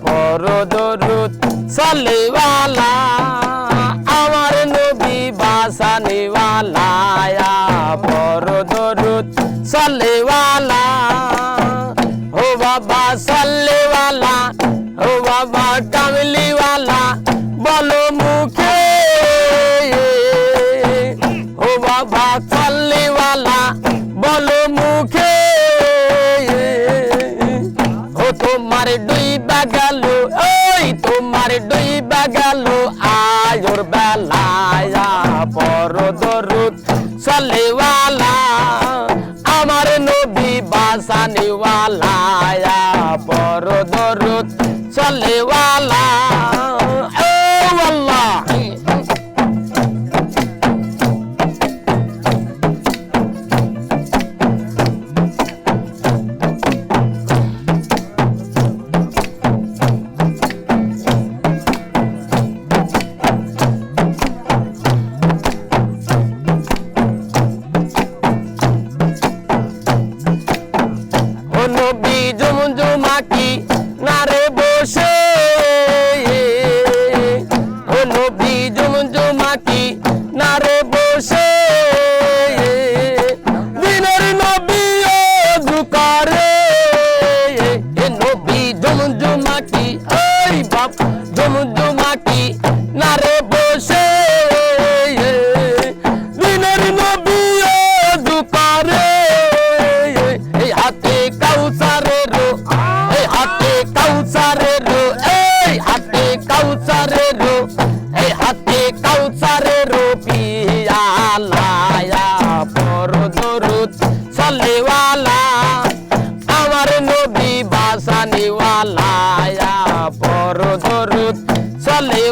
পর দরুদ সাল্লিওয়ালা আমার নবী বাসানিওয়ালা পর দরুদ সাল্লিওয়ালা ও বাবা সাল্লিওয়ালা ও বাবা কামলিওয়ালা বলো মুখে, ও বাবা বাগাল আয়োর বেলায়া পর দরুদ সালেওয়ালা আমার নবী বাসানিওয়ালা পর দরুদ সালেওয়ালা bopp দরুদ সাল্লেওয়ালা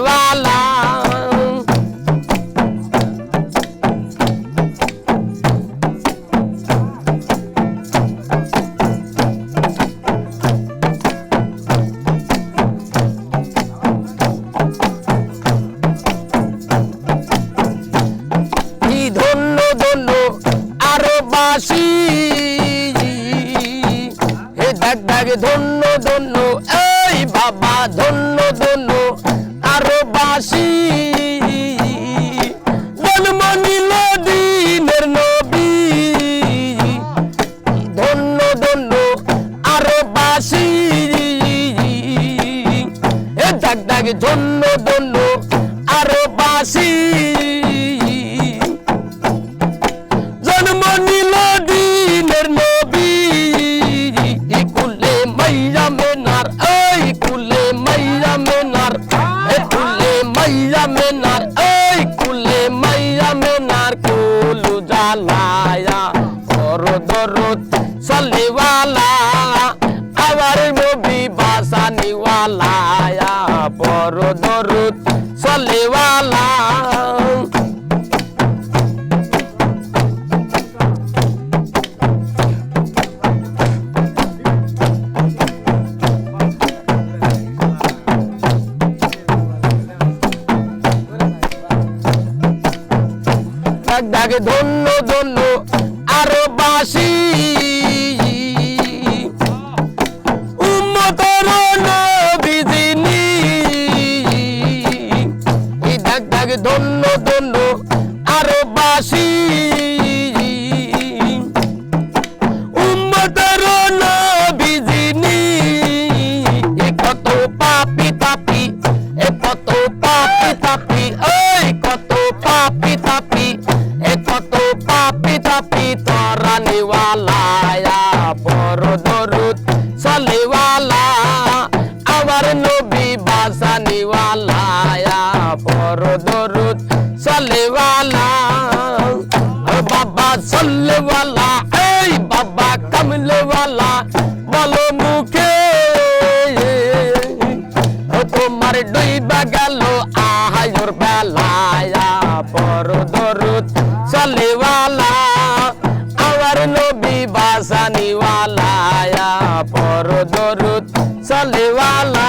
ধন্য ধন্য আরও বাসি। নবী। ধন্য ধন্য আরও বাসি। ধন্য ধন্য আরও বাসি। সাল্লিওয়ালা আমার নবী বাসানিওয়ালা পর দরদ সাল্লিওয়ালা ডাক ধন্য ধন্য আরও বাসি আরও তোমার ডুইবা গেল আহায়ুর বেলায়া পর দরুত চলিওয়ালা। আমার নবী বাসানিওয়ালা পর দরুত সালিওয়ালা